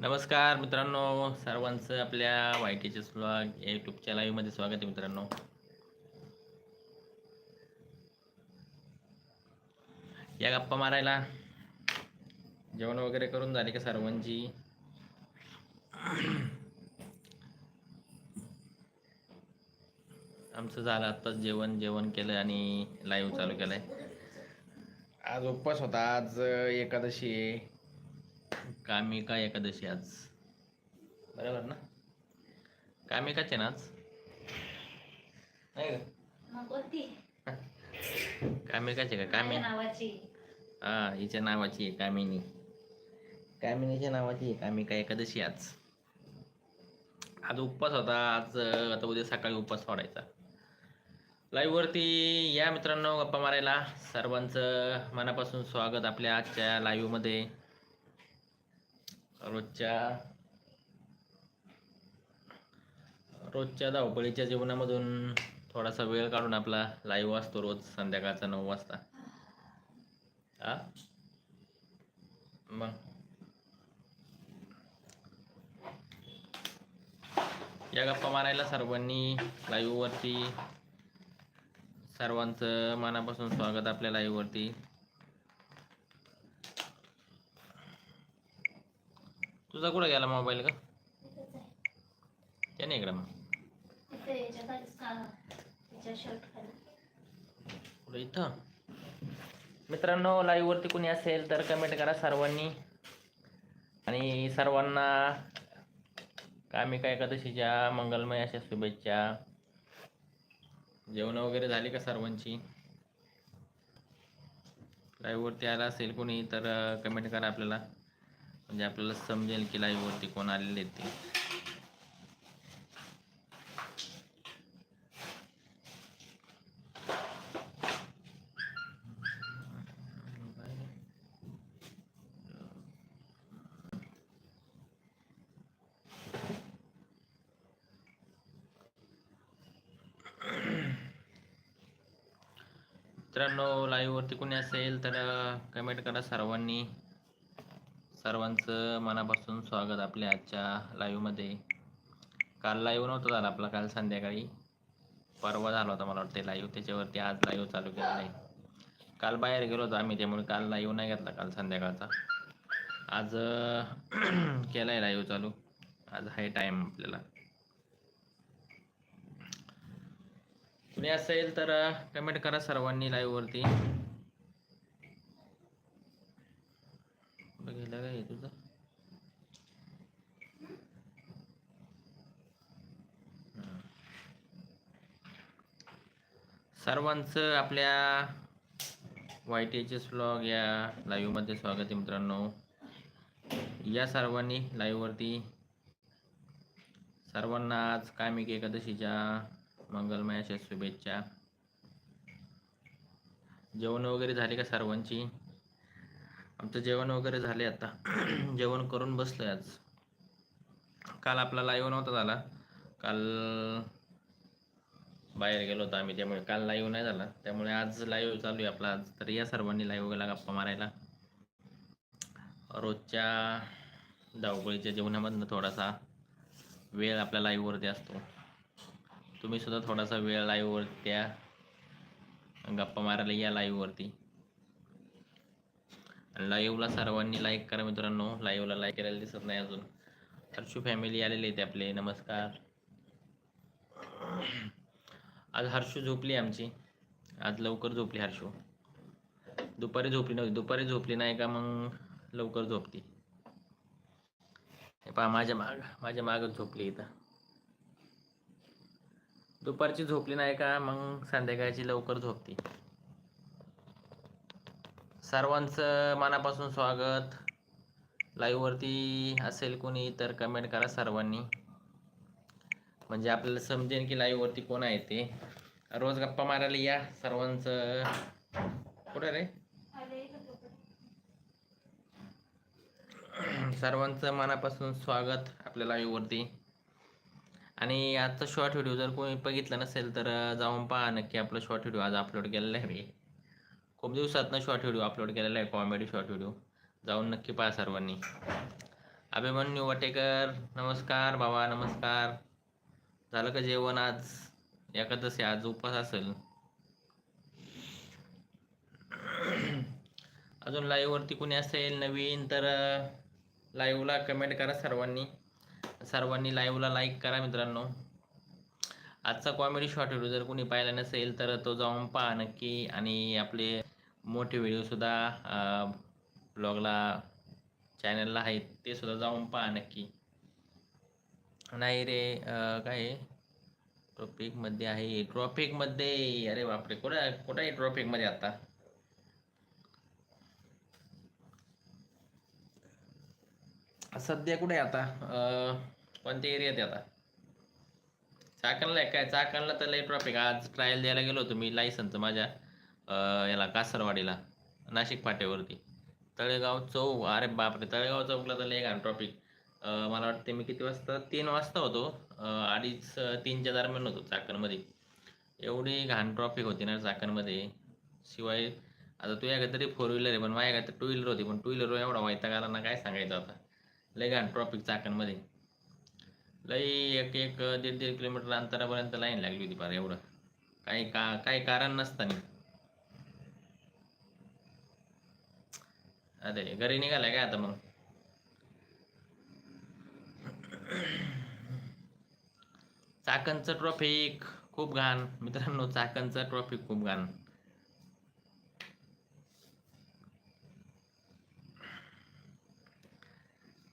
नमस्कार मित्रांनो सर्वांचं आपल्या वाय टीचे ब्लॉग या यूट्यूबच्या लाईव्हमध्ये स्वागत आहे मित्रांनो. या गप्पा मारायला जेवण वगैरे करून झाले का सर्वांची? आमचं झालं आत्ताच जेवण जेवण केलं आणि लाईव्ह चालू केलंय. आज उपवास होता आज एकादशी आहे. कामिका एकादशी आज. बरोबर ना? कामिकाचे ना आज? नाही का? कामिकाचे का? कामी माझ्या नावाची. हा हिच्या नावाची आहे कामिनी. कामिनीच्या नावाची आहे कामिका एकादशी आज. आज उपवास होता आज आता उद्या सकाळी उपवास सोडायचा. लाईव्ह वरती या मित्रांनो गप्पा मारायला. सर्वांचं मनापासून स्वागत आपल्या आजच्या लाईव्हमध्ये. रोजच्या रोजच्या धावपळीच्या जीवनामधून थोडासा वेळ काढून आपला लाईव्ह असतो रोज संध्याकाळचा नऊ वाजता. हा? मग? या गप्पा मारायला सर्वांनी लाईव्हवरती सर्वांचं मनापासून स्वागत आपल्या लाईव्हवरती तुझा कुठं गेला मोबाईल का त्याने इकडं मग. इथे कुठं? मित्रांनो लाईव्ह वरती कोणी असेल तर कमेंट करा सर्वांनी. आणि सर्वांना कामिका एकादशीच्या मंगलमय अशा शुभेच्छा. जेवण वगैरे झाली का सर्वांची? लाईव्ह वरती आला असेल कोणी तर कमेंट करा आपल्याला. म्हणजे आपल्याला समजेल की लाईव्ह वरती कोण आलेले ते. मित्रांनो लाईव्ह वरती कोणी असेल तर कमेंट करा सर्वांनी. सर्वांचं मनापासून स्वागत आपल्या आजच्या लाईव्हमध्ये काल लाईव्ह नव्हतं झालं आपला काल संध्याकाळी. परवा झाला होता मला वाटते लाईव्ह त्याच्यावरती आज लाईव्ह चालू केलेला आहे. काल बाहेर गेलो होतो आम्ही त्यामुळे काल लाईव्ह नाही घेतला काल संध्याकाळचा. आज केला आहे लाईव्ह चालू. आज आहे टाईम आपल्याला. कुणी असेल तर कमेंट करा सर्वांनी लाईव्हवरती कुठं गेला काय तुझं? सर्वांचं आपल्या Y T H S blog या लाईव्हमध्ये स्वागत आहे मित्रांनो. या सर्वांनी लाईव्हवरती सर्वांना आज कामिक एकादशीच्या मंगलमयाच्या शुभेच्छा. जेवण वगैरे झाले का सर्वांची? आमचं जेवण वगैरे झाले आता. जेवण करून बसलोय आज. काल आपला लाईव्ह नव्हता झाला. काल बाहेर गेलो होतो आम्ही त्यामुळे काल लाईव्ह नाही झाला. त्यामुळे आज लाईव्ह चालू आहे आपला आज. तर या सर्वांनी लाईव्ह गेला गप्पा मारायला. रोजच्या धावपळीच्या जीवनामधनं थोडासा वेळ आपल्या लाईव्हवरती असतो. तुम्ही सुद्धा थोडासा वेळ लाईव्हवर त्या गप्पा मारायला या लाईव्हवरती लाईव्हला सर्वांनी लाईक करा मित्रांनो. लाईव्हला लाईक करायला दिसत नाही अजून. हर्षू फॅमिली आलेले आहेत आपले. नमस्कार. आज हर्षू झोपली आमची. आज लवकर झोपली हर्षू. दुपारी झोपली नव्हती. दुपारी झोपली नाही का मग लवकर झोपती. हे पहा माझ्या माग माझ्या मागच झोपली इथं. दुपारची झोपली नाही का मग संध्याकाळची लवकर झोपती. सर्वांचं मनापासून स्वागत. लाईववरती असेल कोणी तर कमेंट करा सर्वांनी. म्हणजे आपल्याला समजेल की लाईववरती कोण आहे ते. रोज गप्पा मारायला या सर्वांचं. कुठं रे? सर्वांचं मनापासून स्वागत आपल्या लाईववरती आणि आजचा शॉर्ट व्हिडिओ जर कोणी बघितला नसेल तर जाऊन पहा. नक्की आपला शॉर्ट व्हिडिओ आज अपलोड केलेला आहे. खूप दिवसातनं शॉर्ट व्हिडिओ अपलोड केलेला आहे कॉमेडी शॉर्ट व्हिडिओ जाऊन नक्की पहा सर्वांनी. अभिमन्यू वाटेकर नमस्कार बाबा नमस्कार. झालं का जेवण आज? एकादशी आज उपवास असेल. अजून लाईव्हवरती कुणी असेल नवीन तर लाईव्हला कमेंट करा सर्वांनी. सर्वांनी लाईव्हला लाईक करा मित्रांनो. आजचा कॉमेडी शॉर्ट व्हिडिओ जर कोणी पाहिला नसेल तर तो जाऊन पहा नक्की. आणि आपले मोठे व्हिडिओसुद्धा ब्लॉगला चॅनलला आहेत ते सुद्धा जाऊन पहा नक्की. नाही रे काय? आहे ट्रॉफिकमध्ये आहे. ट्रॉफिकमध्ये अरे बापरे कुठं कुठं आहे ट्रॉफिकमध्ये आता? सध्या कुठे आहे आता? कोणत्या एरियात आहे आता? चाकणला आहे काय? चाकणला तर लई ट्रॉफिक आज ट्रायल द्यायला गेलो होतो मी लायसनचं माझ्या. याला कासरवाडीला नाशिक फाट्यावरती. तळेगाव चौक अरे बापरे तळेगाव चौकला तर एक घाण ट्रॉफिक मला वाटते मी किती वाजता तीन वाजता होतो. अडीच तीनच्या दरम्यान होतो चाकणमध्ये. एवढी घाण ट्रॉफिक होती ना चाकणमध्ये. शिवाय आता तुझ्याकडे तरी फोर व्हीलर आहे पण माझ्याकडे तर टू व्हीलर होती पण टू व्हीलर एवढा वैताग आला ना काय सांगायचं आता? लय घाण ट्रॉफिक चाकणमध्ये. लई एक एक दीड दीड किलोमीटर अंतरापर्यंत लाईन लागली होती फार एवढं. काही का काही कारण नसताना. अरे घरी निघालाय काय आता मग? चाकणचं ट्रॉफिक खूप घाण. मित्रांनो चाकणचं ट्रॉफिक खूप घाण.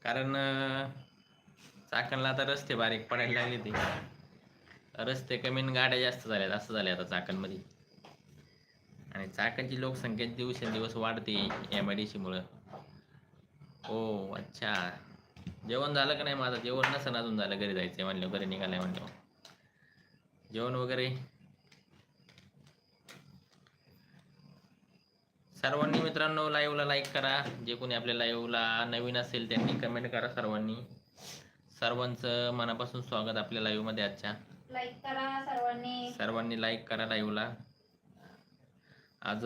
कारण चाकणला आता रस्ते बारीक पडायला लागले ते. रस्ते कमी गाड्या जास्त झाल्यात असं झालं आता चाकणमध्ये. आणि चाकणची लोकसंख्या दिवसेंदिवस वाढते एम आय डी सीमुळं ओ अच्छा. जेवण झालं का नाही माझं? जेवण नसं अजून झालं घरी जायचं म्हणलं घरी निघालंय म्हणलं. जेवण वगैरे? सर्वांनी मित्रांनो लाईव्हला लाईक करा. जे कोणी आपल्या लाईव्हला नवीन असेल त्यांनी कमेंट करा सर्वांनी. सर्वांचं मनापासून स्वागत आपल्या लाईव्हमध्ये आजच्या. लाईक करा सर्वांनी. सर्वांनी लाईक करा लाईव्हला आज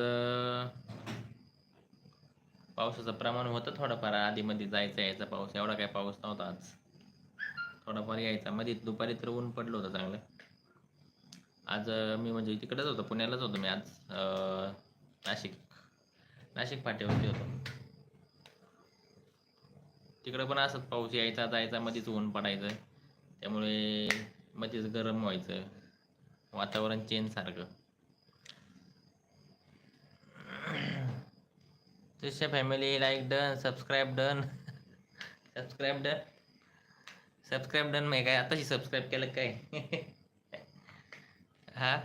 पावसाचं प्रमाण होतं थोडंफार. आधी मध्ये जायचं यायचा पाऊस. एवढा काय पाऊस नव्हता आज. थोडाफार यायचा. मध्ये दुपारी तर ऊन पडलं होतं चांगलं. आज मी म्हणजे तिकडेच होतो. पुण्यालाच होतो मी आज. नाशिक. नाशिक फाट्यावरती होतो. तिकडं पण असंच पाऊस यायचा जायचा मध्येच ऊन पडायचं. त्यामुळे मध्येच गरम व्हायचं. वातावरण चेंज सारखं. तुझ्या family like done subscribe done subscribe done subscribe done नाही काय? आताशी सबस्क्राईब केलं काय? हा?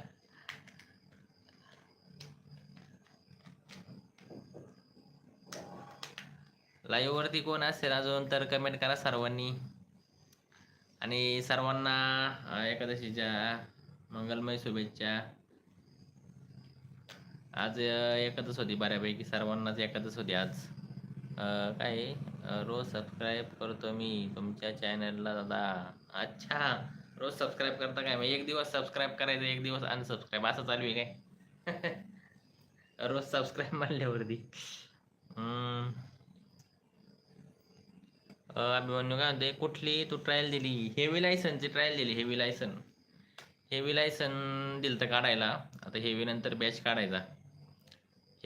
लाईववरती कोण असेल अजून तर कमेंट करा सर्वांनी. आणि सर्वांना एकादशीच्या मंगलमय शुभेच्छा. आज एकच होती बऱ्यापैकी सर्वांनाच एकच होती आज. काय आहे? रोज सबस्क्राईब करतो मी तुमच्या चॅनलला दादा. अच्छा रोज सबस्क्राईब करता काय? मग एक दिवस सबस्क्राईब करायचं एक दिवस अनसबस्क्राईब असं चालू आहे काय? रोज सबस्क्राईब मानल्यावरती अभिमन्यू काय म्हणते कुठली तू ट्रायल दिली? हेवी लायसनची ट्रायल दिली हेवी लायसन हेवी लायसन दिलं तर काढायला. आता हेवी नंतर बॅच काढायचा.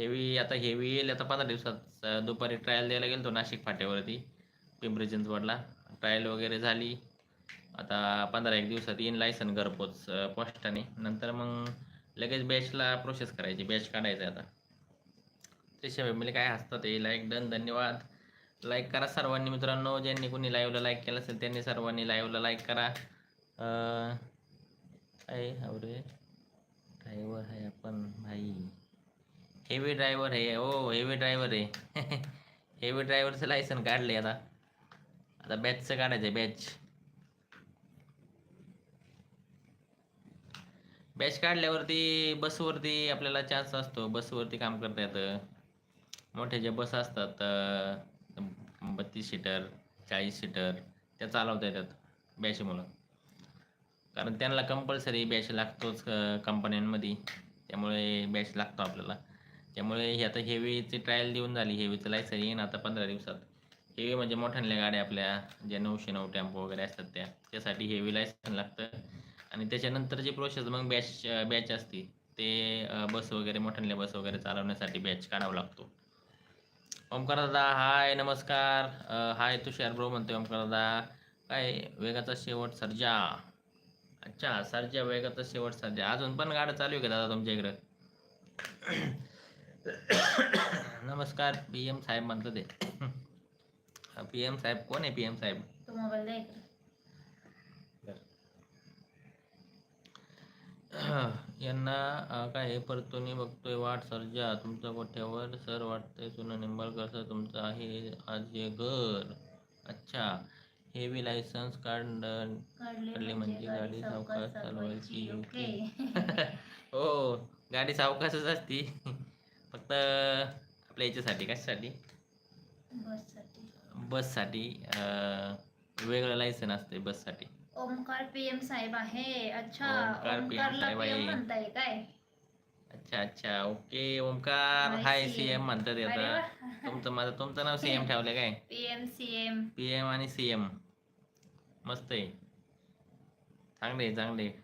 हेवी आता हेवी येईल आता पंधरा दिवसात दुपारी ट्रायल द्यायला गेलो तो नाशिक फाट्यावरती पिंपरी चिंचवडला ट्रायल वगैरे झाली. आता पंधरा एक दिवसात येईन लायसन घरपोच पोस्टाने. नंतर मग लगेच बॅचला प्रोसेस करायची बॅच काढायचं आता. त्याच्या फॅमिली काय हसतात ते लाईक डन धन्यवाद. लाईक करा सर्वांनी मित्रांनो ज्यांनी कोणी लाईव्हला लाईक केलं असेल त्यांनी सर्वांनी लाईव्हला लाईक करा. काय अवरे ड्रायव्हर आहे आपण भाई. हेवी ड्रायव्हर आहे. हो हेवी ड्रायव्हर आहे. हेवी ड्रायव्हरचं लायसन काढले आता. आता बॅचचं काढायचं आहे बॅच बॅच काढल्यावरती बसवरती आपल्याला चान्स असतो. बसवरती काम करता येतं मोठे जे बस असतात बत्तीस सीटर चाळीस सीटर त्या चालवता येतात बॅच मुलं कारण त्यांना कंपल्सरी बॅच लागतोच कंपन्यांमध्ये त्यामुळे बॅच लागतो आपल्याला. त्यामुळे हे आता हेवीची ट्रायल देऊन झाली. हेवीचं लायसन येईन आता पंधरा दिवसात. हेवी म्हणजे मोठ्याल्या गाड्या आपल्या ज्या नऊशे नऊ टेम्पो वगैरे असतात त्या. त्यासाठी हेवी लायसन लागतं. आणि त्याच्यानंतरची प्रोसेस मग बॅच बॅच असते. ते बस वगैरे मोठ्याल्या बस वगैरे चालवण्यासाठी बॅच काढावा लागतो. ओमकार दादा हाय नमस्कार. हाय तुषार ब्रो म्हणतोय ओमकार दादा. काय वेगाचा शेवट सर्जा. अच्छा सर्जा वेगाचा शेवट सर्जा. अजून पण गाड्या चालू आहे का दादा तुमच्या इकडं? नमस्कार पी एम साहेब म्हणतो ते. पी एम साहेब कोण आहे पी एम साहेब? तो मोबाईल यांना काय आहे, परतून बघतोय वाट सर्जा तुमच्या गोठ्यावर सर वाटतंय सुनं निंबाळकर सर तुमचं आहे आज हे घर. अच्छा हेवी लायसन्स कार्ड काढले काढले म्हणजे गाडी सावकाश चालवायची ओके. हो गाडी सावकाशच असती. फक्त आपल्या याच्यासाठी कशासाठी? बससाठी. बससाठी. वेगळं लायसन असते बससाठी. ओमकार पीएम साहेब आहे. अच्छा ओमकार PM ओमकारला साहेब आहे. म्हणताय काय? अच्छा अच्छा okay Omkar. Hi, hi CM. C M म्हणतात अरे आता. तुमचं माझं तुमचं नाव सी एम ठेवलं काय? पीएम सीएम पी एम आणि सी एम. मस्त आहे. चांगले चांगले आहे.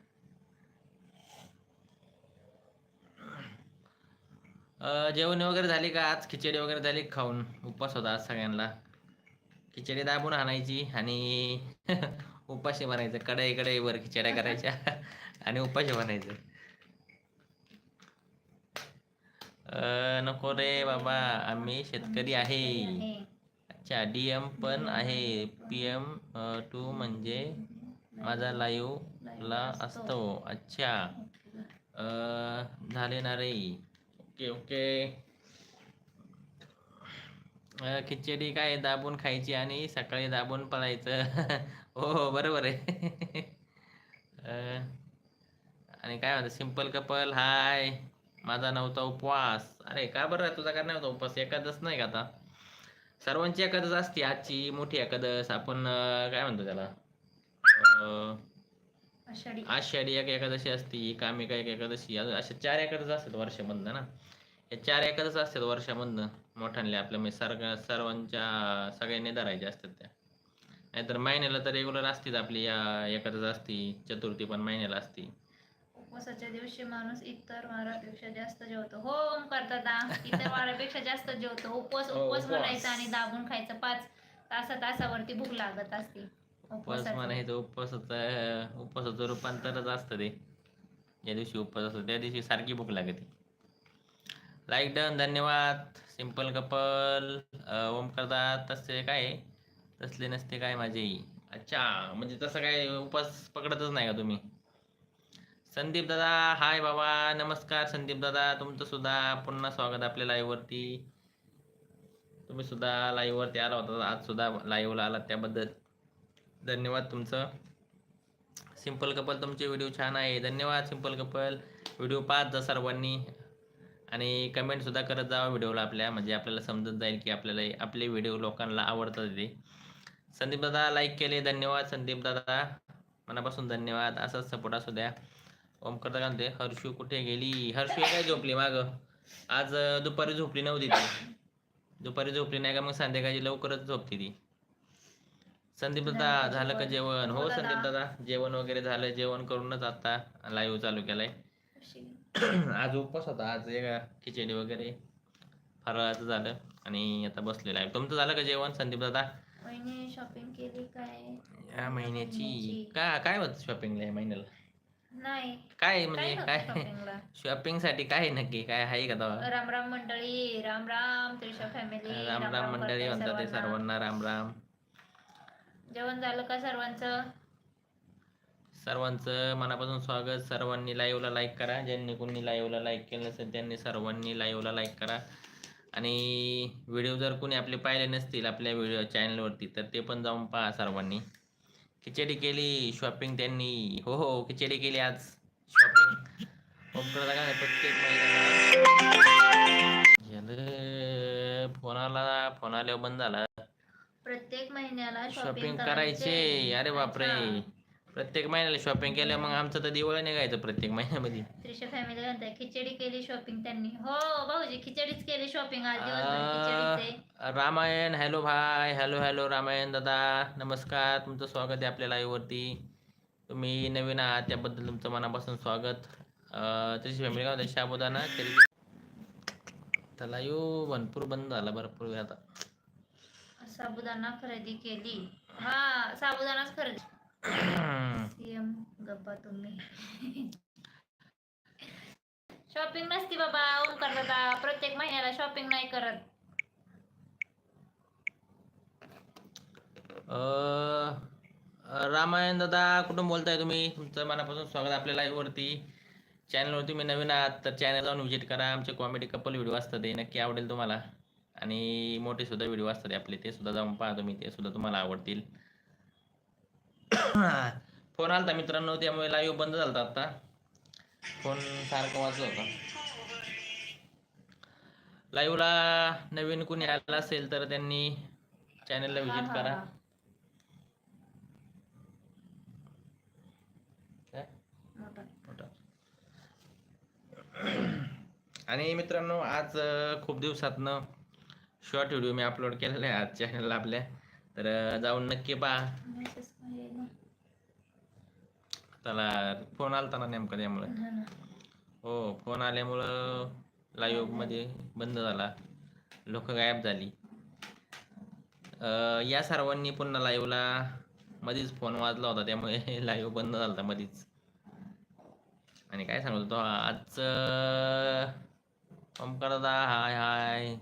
अं, जेवण वगैरे झाली का? आज खिचडी वगैरे झाली खाऊन? उपवास होता आज सगळ्यांना. खिचडी दाबून आणायची आणि उपाशी बनायचं. कढई कढई वर खिचड्या करायच्या आणि उपाशी बनायचं. नको रे बाबा आम्ही शेतकरी आहे. अच्छा डी एम पण आहे. पी एम टू म्हणजे माझा लाईव्ह ला असतो. अच्छा. झाले ना रे. Okay okay. खिचडी काय दाबून खायची आणि सकाळी दाबून पळायचं. हो हो बरोबर आहे. आणि काय म्हणतात सिंपल कपल हाय. माझा नव्हता उपवास. अरे का बरं तुझा काय नव्हता उपवास? एकादश नाही का आता? सर्वांची एकादश असते आजची मोठी एकादश आपण काय म्हणतो त्याला? आषाढी. आषाढी एक एकादशी असती कामिका एक एकादशी अशा चार एकादश असतात वर्षामधनं ना. या चार एकादश असतात वर्षामधनं मोठ्यांल्या आपल्या म्हणजे सर्ग सर्वांच्या सगळ्यांनी धरायच्या असतात त्या. नाहीतर महिन्याला तर रेग्युलर असतीच आपली या एकादश असती चतुर्थी पण महिन्याला असती. उपवासाच्या दिवशी माणूस इतर वारापेक्षा जास्त जेवतो. हो दादा इतर वारापेक्षा जास्त जेवतो. उपवास हो, उपवास उपवास. म्हणायचा आणि दाबून खायचं पाच तासा तासावरती भूक लागत असते. उपवास. म्हणायचं उपवासाचं उपवासाचं रूपांतरच असतं ते. ज्या दिवशी उपवास असतो त्या दिवशी सारखी भूक लागते. लाईक डन धन्यवाद. सिंपल कपल ओमकारदा तसे काय? तसले नसते काय माझे? अच्छा म्हणजे तसं काय उपवास पकडतच नाही का तुम्ही? संदीप दादा हाय बाबा नमस्कार संदीप दादा. तुमचं सुद्धा पुन्हा स्वागत आपल्या लाईव्हवरती तुम्ही सुद्धा लाईव्हवरती आला होता आज सुद्धा लाईव्हला आलात त्याबद्दल. धन्यवाद तुमचं. सिंपल कपल तुमचे व्हिडिओ छान आहे. धन्यवाद सिंपल कपल. व्हिडिओ पाहत जा सर्वांनी. आणि कमेंटसुद्धा करत जावा व्हिडिओला आपल्या. म्हणजे आपल्याला समजत जाईल की आपल्याला आपले व्हिडिओ लोकांना आवडतात ते. संदीप दादा लाईक केले. धन्यवाद संदीप दादा. मनापासून धन्यवाद. असाच सपोर्ट असू द्या. ओम करता का म्हणते हर्षू कुठे गेली? हर्षू काय झोपली माग? आज दुपारी झोपली नव्हती ती. दुपारी झोपली नाही का? मग संध्याकाळी लवकरच झोपती ती. संदीप दादा झालं का जेवण. हो दादा. संदीप दादा जेवण वगैरे झालं जेवण करूनच आता लाईव्ह चालू केलाय. आज उपवास होता आज एक खिचडी वगैरे फराळाचं झालं आणि आता बसलेलं आहे तुमचं झालं का जेवण संदीप दादा? शॉपिंग केली काय? या महिन्याची. का काय होतं शॉपिंगला या महिन्याला? नाही. काय म्हणजे काय? शॉपिंग साठी काय नक्की? काय आहे का राम राम मंडळी राम राम फॅमिली राम राम मंडळी म्हणतात ते सर्वांना. राम राम जेवण झालं का सर्वांचं? सर्वांचं मनापासून स्वागत. सर्वांनी लाईव्हला लाईक करा. ज्यांनी कोणी लाईव्हला लाईक केलं नसेल त्यांनी सर्वांनी लाईव्हला लाईक करा. आणि व्हिडिओ जर कोणी आपले पाहिले नसतील आपल्या व्हिडिओ चॅनलवरती तर ते पण जाऊन पहा सर्वांनी. खिचडी केली शॉपिंग त्यांनी. हो हो खिचडी केली आज. शॉपिंग प्रत्येक महिन्याला. फोन आला फोन आल्यावर बंद झाला. प्रत्येक महिन्याला शॉपिंग करायचे. अरे बापरे. प्रत्येक महिन्याला शॉपिंग केल्या मग आमचं तर दिवाळी निघायचं प्रत्येक महिन्यामध्ये. त्रिशा फॅमिली म्हणताय खिचडी केली शॉपिंग त्यांनी. हो भाऊजी खिचडीच केली शॉपिंग आज दिवसभर खिचडीच. आहे रामायण हॅलो भाय हॅलो हॅलो रामायण दादा. नमस्कार. तुमचं स्वागत आहे आपल्या लाईव्हवरती तुम्ही नवीन आहात त्याबद्दल तुमचं मनापासून स्वागत. अं, त्याची फॅमिली काय म्हणते शाबुदाना तरी तर लाईव्ह भरपूर बंद झाला भरपूर वेळ आता. साबुदाणा खरेदी केली. हा साबुदाणाच खरेदी. सीएम गप्पा तुम्ही. शॉपिंग नसती बाबा ओमकार दादा. प्रत्येक महिन्याला शॉपिंग नाही करत. अं, रामायण दादा कुठून बोलताय तुम्ही? तुमचं मनापासून स्वागत आहे आपल्या लाईव्हवरती चॅनलवर तुम्ही नवीन आहात तर चॅनल जाऊन व्हिजिट करा. आमचे कॉमेडी कपल व्हिडिओ असतात ते नक्की आवडेल तुम्हाला. आणि मोठे सुद्धा व्हिडिओ असतात आपले ते सुद्धा जाऊन पहा तुम्ही ते सुद्धा तुम्हाला आवडतील. फोन आलता मित्रांनो त्यामुळे लाईव्ह बंद झालता आता फोन सारखं वाजला होता. लाईव्हला नवीन कुणी आला असेल तर त्यांनी चॅनलला व्हिजिट करा. आणि मित्रांनो आज खूप दिवसातनं शॉर्ट व्हिडिओ मी अपलोड केलेला आहे आज चॅनलला आपल्या तर जाऊन नक्की पहा? त्याला फोन आलता ना नेमका त्यामुळे. हा फोन आल्यामुळं लाईव्हमध्ये बंद झाला. लोक गायब झाली. या सर्वांनी पुन्हा लाईव्हला मध्येच फोन वाजला होता त्यामुळे लाईव्ह बंद झाला होता मध्येच आणि काय सांगत होतो आजचं ओमकार दादा हाय हाय.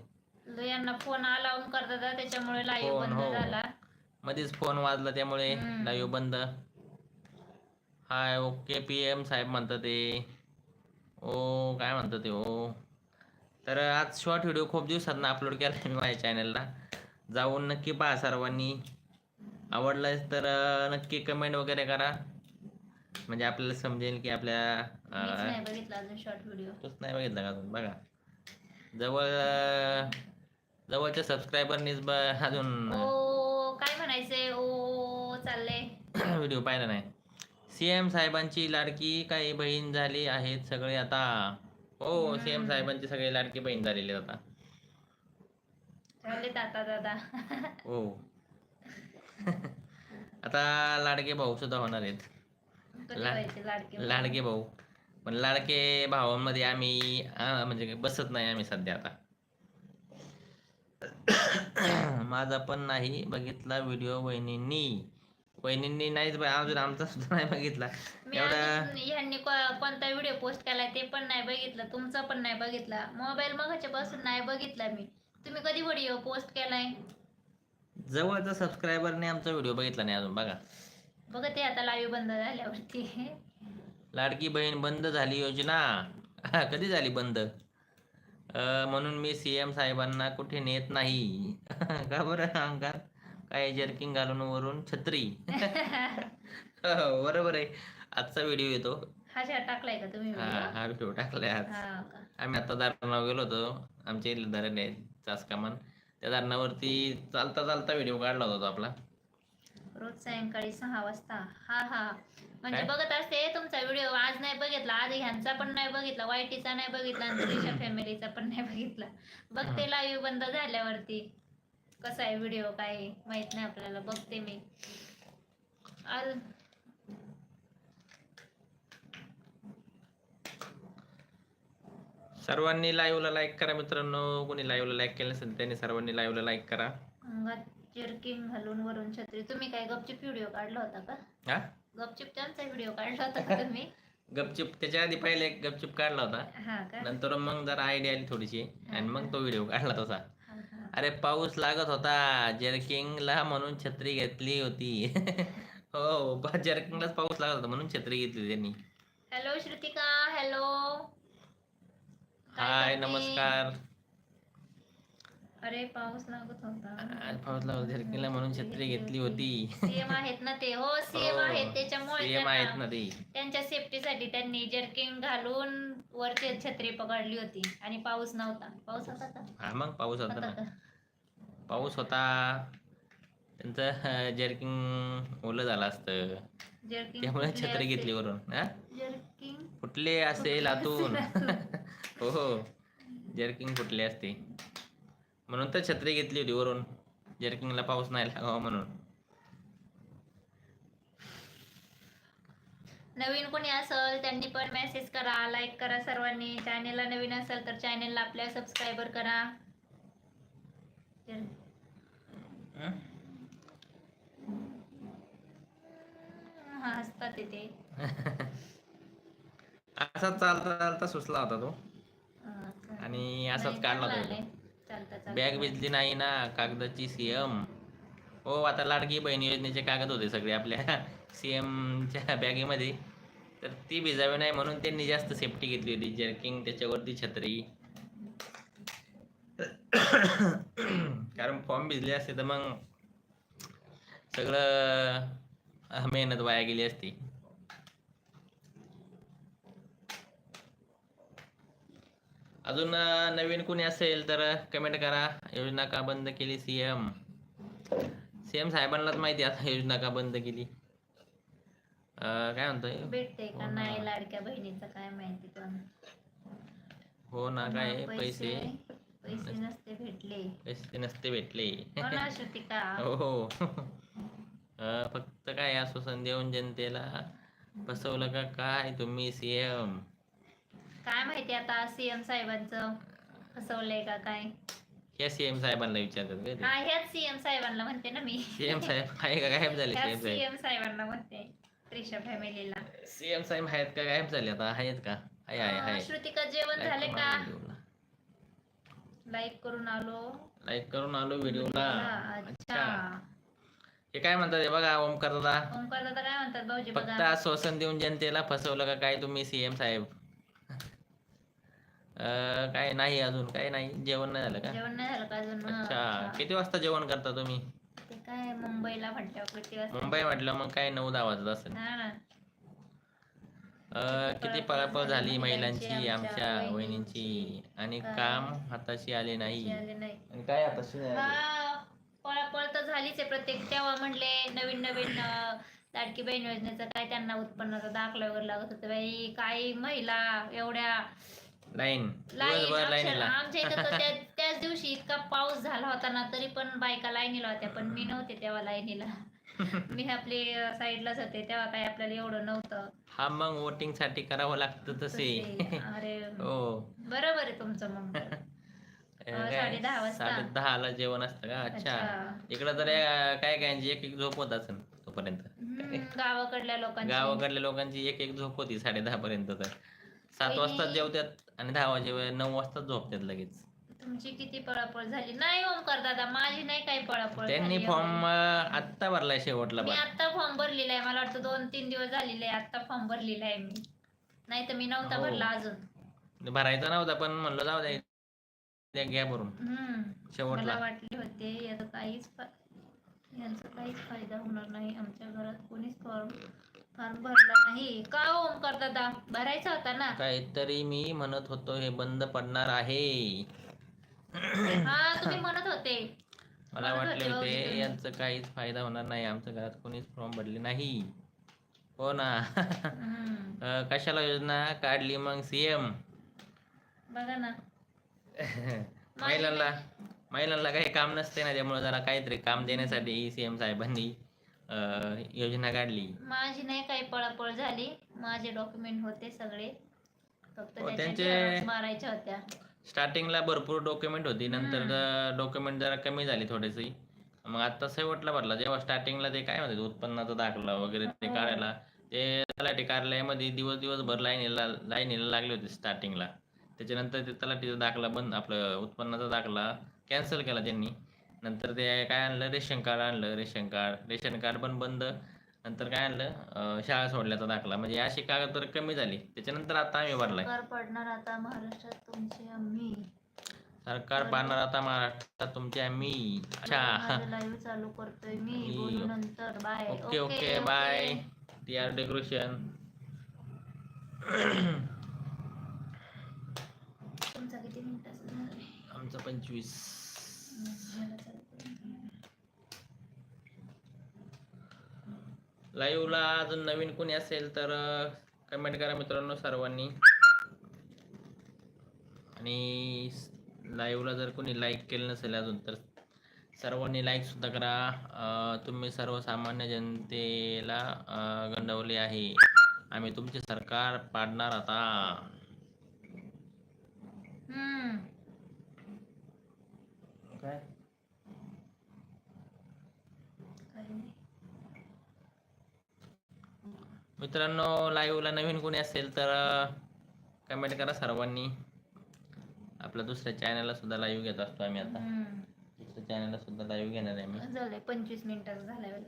यांना फोन आला ओमकार दादा त्याच्यामुळे लाईव्ह फोन, बंद हो. झाला. मध्येच फोन वाजला त्यामुळे हम्म. लाईव्ह बंद. हाय ओके पी एम साहेब म्हणतात ते. ओ काय म्हणतात ते ओ तर आज शॉर्ट व्हिडिओ खूप दिवसातनं अपलोड केला मी माझ्या चॅनलला जाऊन नक्की पहा सर्वांनी. आवडलं तर अं, नक्की कमेंट वगैरे करा. म्हणजे आपल्याला समजेल की आपल्या मीच अं, नाही बघितला अजून शॉर्ट व्हिडिओ तोच नाही बघितला का अजून? बघा. जवळ अं, जवळच्या सबस्क्रायबरनीच अजून ओ काय म्हणायचंय? ओ चाललंय. व्हिडिओ पाहिला नाही. सी एम साहेबांची लाडकी काही बहीण झाली आहेत सगळे आता. हो सी एम साहेबांची सगळे लाडकी बहीण झालेली आता. चालले दादा दादा. हो. आता लाडके भाऊ सुद्धा होणार आहेत. लाडके भाऊ? पण लाडके भावांमध्ये आम्ही म्हणजे बसत नाही आम्ही सध्या आता. माझा पण नाही बघितला व्हिडिओ वहिनींनी. वहिनींनी नाहीच बघ- अजून आमचा सुद्धा नाही बघितला. मी एवढा अजून ह्यांनी को- कोणता व्हिडिओ पोस्ट केलाय ते पण नाही बघितलं तुमचा पण नाही बघितला. मोबाईल मगाच्या पासून नाही बघितला मी. तुम्ही कधी व्हिडिओ पोस्ट केलाय? जवळचा सबस्क्रायबरने आमचा व्हिडिओ बघितला नाही अजून बघा. बघते आता लाईव्ह बंद झाल्यावरती. लाडकी बहीण बंद झाली योजना. कधी झाली बंद? म्हणून मी सी एम साहेबांना कुठे नेत नाही. का बरं अंकार काय जर्किंग घालून वरून? छत्री. हो, बरोबर आहे. आजचा व्हिडिओ येतो. हा टाकलाय का तुम्ही हा व्हिडिओ टाकलाय आज. हा आम्ही आता गेलो होतो. आमच्या इथले धरण आहे चासकामान. त्या धरणावरती चालता चालता व्हिडिओ काढला होता आपला. रोज सायंकाळी सहा वाजता. हा हा. म्हणजे काय? बघत असते तुमचा व्हिडिओ आज नाही बघितला आज ह्यांचा पण नाही बघितला वाईटीचा नाही बघितला आणि त्रिशा फॅमिलीचा पण नाही बघितला. बघते लाईव्ह बंद झाल्यावरती. कसा आहे व्हिडिओ काय आहे, माहीत नाही आपल्याला बघते मी. आज सर्वांनी लाईव्हला लाईक करा मित्रांनो. कोणी लाईव्हला लाईक केलं नसेल त्यांनी सर्वांनी लाईव्हला लाईक करा. अंगात जर्किंग घालून वरून छत्री. तुम्ही काय गपचिप व्हिडिओ काढला होता का? हा? गपचिप त्यांचा व्हिडिओ काढला होता का तुम्ही? गपचिप. त्याच्या आधी पहिले एक गपचिप काढला होता. हा का? नंतर मग जरा आयडिया आली थोडीशी. आणि मग तो व्हिडिओ काढला तसा. हा, हा. अरे पाऊस लागत होता. जर्किंगला म्हणून छत्री घेतली होती. हो बा जर्किंगलाच पाऊस लागत होता म्हणून छत्री घेतली त्यांनी. हॅलो श्रुतिका. हॅलो काय हाय करते? नमस्कार. अरे पाऊस लागत होता. आज पाऊस लागत जर्किंगला म्हणून छत्री घेतली होती. सीएम आहेत ना ते. हो सीएम आहेत त्याच्यामुळे सीएम आहेत ना ते. त्यांच्या सेफ्टीसाठी त्यांनी जर्किंग घालून वरती छत्री पकडली होती आणि पाऊस नव्हता. पाऊस होता का? हा मग पाऊस होता ना. पाऊस होता. त्यांचं जर्किंग ओलं झालं असतं. जर्किंग त्यामुळे छत्री घेतली. वरून. हा? जर्किंग फुटले असेल आतून. हो हो. जर्किंग फुटले असते. म्हणून तर छत्री घेतली होती वरून. जर्किंगला पाऊस नाही लागावा म्हणून. नवीन कोणी असेल त्यांनी पण मेसेज करा लाईक करा सर्वांनी. चॅनेलला नवीन असेल तर चॅनेलला आपल्या सबस्क्राईबर करा. हसतात तिथे असाच चालता चालता सुचला होता तो. आणि असाच काढला होता बॅग भिजली नाही ना कागदाची सीएम हो आता लाडकी बहीण योजनेचे कागद होते सगळे आपल्या सीएमच्या बॅगेमध्ये. तर ती भिजावी नाही म्हणून त्यांनी जास्त सेफ्टी घेतली होती जर्किंग त्याच्यावरती छत्री. कारण फॉर्म भिजले असते तर मग सगळं मेहनत वाया गेली असती. अजून नवीन कोणी असेल तर कमेंट करा. योजना का बंद केली सीएम सीएम साहेबांनाच माहिती आता योजना का बंद केली. काय म्हणतोय? भेटते का हो ना. नाही लाडक्या बहिणीचं काय माहिती पण. हो ना काय पैसे पैसे. नसते भेटले. पैसे नसते भेटले. हो हो. फक्त काय आश्वासन देऊन जनतेला फसवलं का काय? तुम्ही सीएम काय माहिती आता सीएम साहेबांचं? फसवलंय का काय? या सीएम साहेबांना विचारतात का हा ह्याच सीएम साहेबांना म्हणते ना मी. सीएम साहेब आहे का गायब झाले सीएम साहेब? सीएम साहेबांना म्हणते त्रिशा फॅमिलीला. सीएम साहेब आहेत का गायब झाले आता? आहेत का? आहे आहे आहे. श्रुतिका जेवण झाले का? लाईक करून आलो. लाईक करून आलो व्हिडिओला. अच्छा. हे काय म्हणतात हे बघा ओमकार दादा? ओंकार दादा काय म्हणतात? भाऊजी फक्त बघा आश्वासन देऊन जनतेला फसवलं का काय तुम्ही सीएम साहेब? काय नाही अजून काय नाही जेवण नाही झालं का? जेवण नाही झालं का अजून? हं, अच्छा अच्छा. किती वाजता जेवण करता तुम्ही? ते काय मुंबईला म्हटल्यावर किती वाजता? मुंबई म्हटलं मग काय नऊ दहा वाजत असेल. हा ना. अं, किती पळापळ झाली महिलांची आमच्या वहिनींची. आणि? काम हाताशी आले नाही. ते आले नाही. आणि काय हाताशी नाही आले? हा पळापळ तर झालीच आहे प्रत्येक. तेव्हा म्हणले नवीन नवीन अं, लाडकी बहीण योजनेचं काय त्यांना उत्पन्नाचा दाखला वगैरे लागत होतं बाई. काही महिला एवढ्या लाईन. लाईन दिवसभर अक्षर- लाईनीला. आमच्या इथं तर त्या- त्याच दिवशी इतका पाऊस झाला होता ना तरी पण बायका लाईनीला होत्या पण मी नव्हते तेव्हा लाईनीला. मी आपली साईडलाच होते तेव्हा काय आपल्याला एवढं नव्हतं. हा मग वोटिंगसाठी करावं लागतं तसे. तसे. अरे हो. बरोबर आहे तुमचं मग. अं, साडे दहा वाजता. साडे दहाला जेवण असतं का? अच्छा. अच्छा. इकडं तर अं, काय काय एक एक झोप होत असेल तोपर्यंत. हम्म, गावाकडल्या लोकांची. गावाकडल्या लोकांची एक एक झोप होती साडे दहा पर्यंत तर. सात वाजता जेवतात आणि दहा वाजे नऊ वाजता झोपतात लगेच. तुमची किती पळापळ झाली? नाही ओमकार दादा माझी नाही काही पळापळ त्यांनी झाली फॉर्म आत्ता भरलाय शेवटला मी आता फॉर्म भरलेला आहे मला वाटतं दोन तीन दिवस झालेले आहे आता फॉर्म भरलेला आहे मी. नाही तर मी नव्हता हो. भरला अजून. भरायचा नव्हता पण म्हणलं जाऊ द्या घ्या भरून. हम्म शेवटला. मला वाटले होते याचा काहीच फा- यांचा काहीच फायदा होणार नाही आमच्या घरात कोणीच फॉर्म फॉर्म भरला नाही. का हो ओमकार दादा? भरायचा होता ना? काहीतरी मी म्हणत होतो हे बंद पडणार आहे. हा तुम्ही म्हणत होते. मला म्हणत वाटले होते. यांचं काहीच फायदा होणार नाही. आमच्या घरात कोणीच फॉर्म भरले नाही. हो ना? हम्म, अं, कशाला योजना काढली मग सीएम बघा ना. महिलांना महिलांना काही काम नसते ना त्यामुळे जरा काहीतरी काम देण्यासाठी सीएम साहेबांनी. योजना काढली. माझी नाही काही पळापळ झाली. माझे डॉक्युमेंट होते सगळे. फक्त हो, त्यांचे- मारायच्या होत्या. स्टार्टिंगला भरपूर डॉक्युमेंट होती. नंतर डॉक्युमेंट जरा कमी झाली थोडीशी. मग आता शेवटला भरला. जेव्हा स्टार्टिंगला ते काय म्हणते उत्पन्नाचा दाखला वगैरे ते हो. काढायला ते तलाठी कार्यालयामध्ये दिवस दिवसभर लाईनीला लाईनीला लागले होते स्टार्टिंगला त्याच्यानंतर ते तलाठीचा दाखला बंद आपलं उत्पन्नाचा दाखला कॅन्सल केला त्यांनी. नंतर ते काय आणलं? रेशन कार्ड आणलं रेशन कार्ड. रेशन कार्ड पण बंद. नंतर काय आणलं? शाळा सोडल्याचा दाखला. म्हणजे अशी कागदपत्र कमी झाली. त्याच्यानंतर आता आम्ही भरलाय. सरकार पडणार आता महाराष्ट्रात तुमचे आम्ही सरकार पाहणार आता महाराष्ट्रात तुमचे आम्ही अच्छा. लाईव्ह चालू करतोय मी. मी- बोलू नंतर. Bye okay okay. Bye T R decoration तुमचा किती मिनिटाचा? आमचं पंचवीस. लाईव्हला अजून नवीन कोणी असेल तर कमेंट करा मित्रांनो सर्वांनी. आणि लाईव्हला जर कोणी लाईक केलं नसेल अजून तर सर्वांनी लाईक सुद्धा करा. तुम्ही सर्वसामान्य जनतेला गंडवले आहे. आम्ही तुमचे सरकार पाडणार आता. हम्म. काय. मित्रांनो लाईव्हला नवीन कोणी असेल तर कमेंट करा सर्वांनी आपल्या दुसऱ्या चॅनलला सुद्धा लाईव्ह घेत असतो आम्ही आता. दुसऱ्या चॅनलला सुद्धा लाईव्ह घेणार आहे झालंय पंचवीस मिनिटाचं झालंय.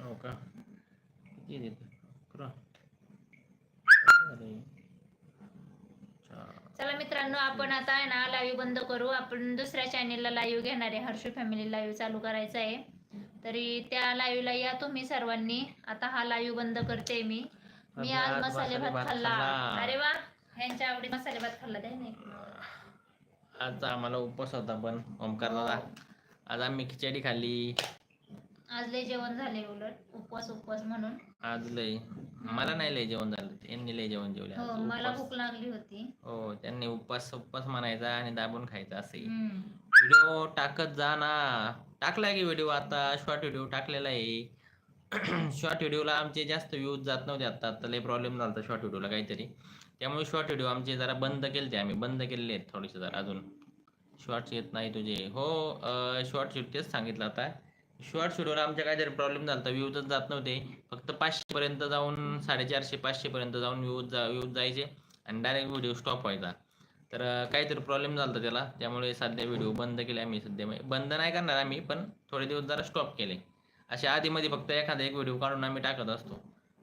हो का किती देते. चला मित्रांनो आपण आता आहे ना लाईव्ह बंद करू. आपण दुसऱ्या चॅनेलला लाईव्ह घेणार आहे. हर्षू फॅमिली लाईव्ह चालू करायचं आहे. तरी त्या लाईव्हला या तुम्ही सर्वांनी. आता हा लाईव्ह बंद करते मी. मी आज मसाले भात खाल्ला. अरे वा ह्यांच्या आवडी मसाले भात खाल्ला द्या नाही आज आम्हाला उपवास होता पण ओमकार दादा आज आम्ही खिचडी खाल्ली. आज लय जेवण झाले उलट उपवास उपवास म्हणून. आज लय मला नाही लय जेवण झालं यांनी लय जेवण जेवले आज. हो मला उपवास- भूक लागली होती. हो त्यांनी उपवास उपवास म्हणायचा आणि दाबून खायचा असे हम्म. व्हिडिओ टाकत जा ना. टाकलाय की व्हिडिओ आता शॉर्ट व्हिडिओ टाकलेला आहे. शॉर्ट व्हिडिओला आमचे जास्त व्ह्यूज जात नव्हते आता आता लय प्रॉब्लेम झाला होता शॉर्ट व्हिडिओला काहीतरी. त्यामुळे शॉर्ट व्हिडिओ आमचे जरा बंद केले आम्ही बंद केलेले आहेत थोडेसे जरा अजून. शॉर्ट्स येत नाही तुझे. हो शॉर्ट शूट तेच सांगितलं आता. शॉर्ट व्हिडिओला आमच्या काहीतरी प्रॉब्लेम झाला होता. व्ह्यूजच जात नव्हते. फक्त पाचशेपर्यंत जाऊन साडेचारशे पाचशेपर्यंत जाऊन व्ह्यूज जा व्ह्यूज जायचे आणि डायरेक्ट व्हिडिओ स्टॉप व्हायचा. तर काहीतरी प्रॉब्लेम झाला होता त्याला. त्यामुळे सध्या व्हिडिओ बंद केले आम्ही सध्या. म्हणजे बंद नाही करणार आम्ही पण थोडे दिवस जरा स्टॉप केले. असे आधीमध्ये फक्त एखादा एक व्हिडिओ काढून आम्ही टाकत असतो.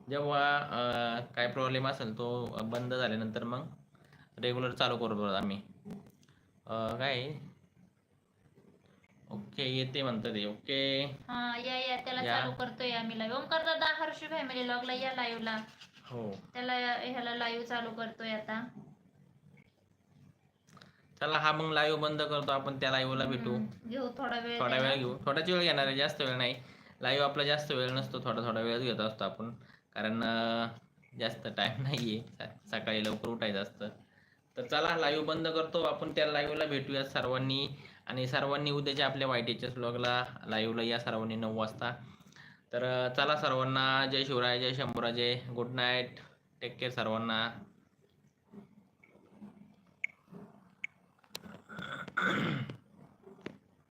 जेव्हा काय प्रॉब्लेम असेल तो बंद झाल्यानंतर मग रेग्युलर चालू करतो आम्ही. काय? ओके येते म्हणतात ते ओके. हा या या त्याला या. चालू करतोय आम्ही लाईव्ह ओमकार दादा हर्षू फॅमिली लॉगला या लाईव्हला हो. त्याला ह्याला लाईव्ह चालू करतोय आता. चला हा मग लाईव्ह बंद करतो आपण त्या लाईव्हला भेटू. हम्म. घेऊ थोडा वेळ थोडा त्याला. वेळ घेऊ. थोडाच वेळ घेणार आहे जास्त वेळ नाही. लाईव्ह आपला जास्त वेळ नसतो थोडा थोडा वेळच घेत असतो आपण. कारण अं, जास्त टाइम नाही आहे सकाळी लवकर उठायचं असतं. तर चला लाईव्ह बंद करतो. आपण त्या लाईव्हला भेटूया सर्वांनी. आणि सर्वांनी उद्याच्या आपल्या वाईटीच्या ब्लॉगला लाईव्हला या सर्वांनी नऊ वाजता. तर चला सर्वांना जय शिवराय जय शंभराजय गुड नाईट टेक केअर सर्वांना.